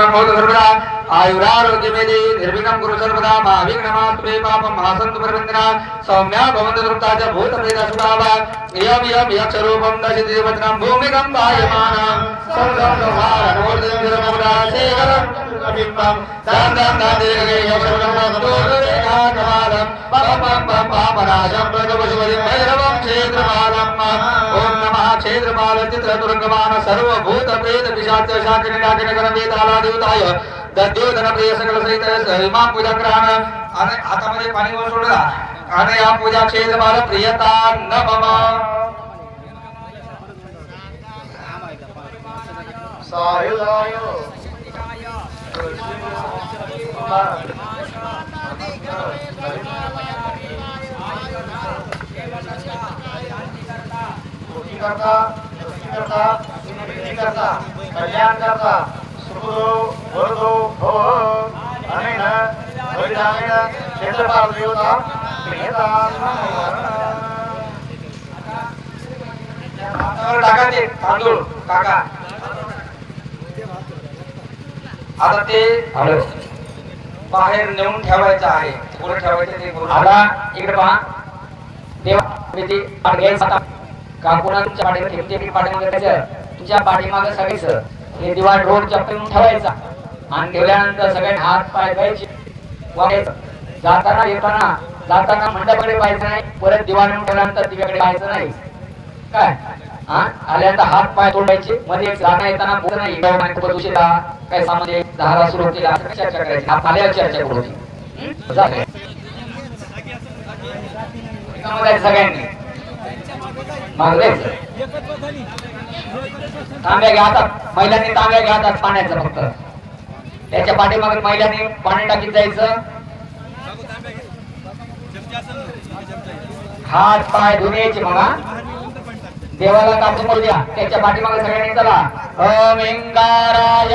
బ్రహ్మోడు సర్వదా ఆయురారోగ్యమేది నిర్విఘ్నం గురు సర్వదా మా విఘ్నమాత్మే పాపం మాసంతు ప్రవృందిన సౌమ్యా భవంతు దృప్తా భూత ప్రేత సుభావ నియం నియం యక్షరూపం దశితి వచనం భూమికం వాయమాన సర్వం సంహార నమోర్జం జరమవరా సేవరం అభిపం దాం దాం దాం దేవగే యక్షరూపం దోష దేహా కమాలం పాపం పాపనాశం क्षेत्रपाल चित्रतुरङ्गमान सर्वभूतप्रेत पिशाच शाकिनीडाकिनगरं वेदालादेवताय दद्योधन प्रिय सकल सहित इमाम पूजा ग्रहण आणि हातामध्ये पाणी वर सोडला आणि या पूजा क्षेत्रपाल प्रियता न मम. सायुधाय करता. करता करता कल्याण करता सुखदो वरदो भव अनेन हरिनामेन क्षेत्रपाल देवता प्रियता टाका ते तांदूळ टाका आता ते बाहेर नेऊन ठेवायचं आहे. कुठे ठेवायचं ते. आता इकडे पहा. घ्यायचा आता. का कोणा तुमच्या पाठीवर ठेवते? की पाठीमागे त्याचं तुमच्या पाठीमागे सगळीच हे दिवाळ रोड चपकून ठेवायचा. आणि ठेवल्यानंतर सगळे हात पाय वागायचं जाताना येताना जाताना मंडपाकडे पाहायचं नाही. परत नेऊन ठेवल्यानंतर दिव्याकडे पाहायचं नाही. काय? हा आल्यानंतर हात पाय तोडायचे. मध्ये जाता येताना बोल नाही. उशिरा काय सामध्ये धारा सुरू होतील असं चर्चा करायची? हात आल्यावर चर्चा करू होती. हं? एकामध्ये सगळ्यांनी. तांब्या घ्या हातात महिलांनी तांब्या घ्या हातात पाण्याचं फक्त. त्याच्या पाठीमागे महिलांनी पाणी टाकीत जायचं. हात पाय धुण्याचे मग देवाला कापून द्या. त्याच्या पाठीमागे सगळ्यांनी चला. ओम इंगाराय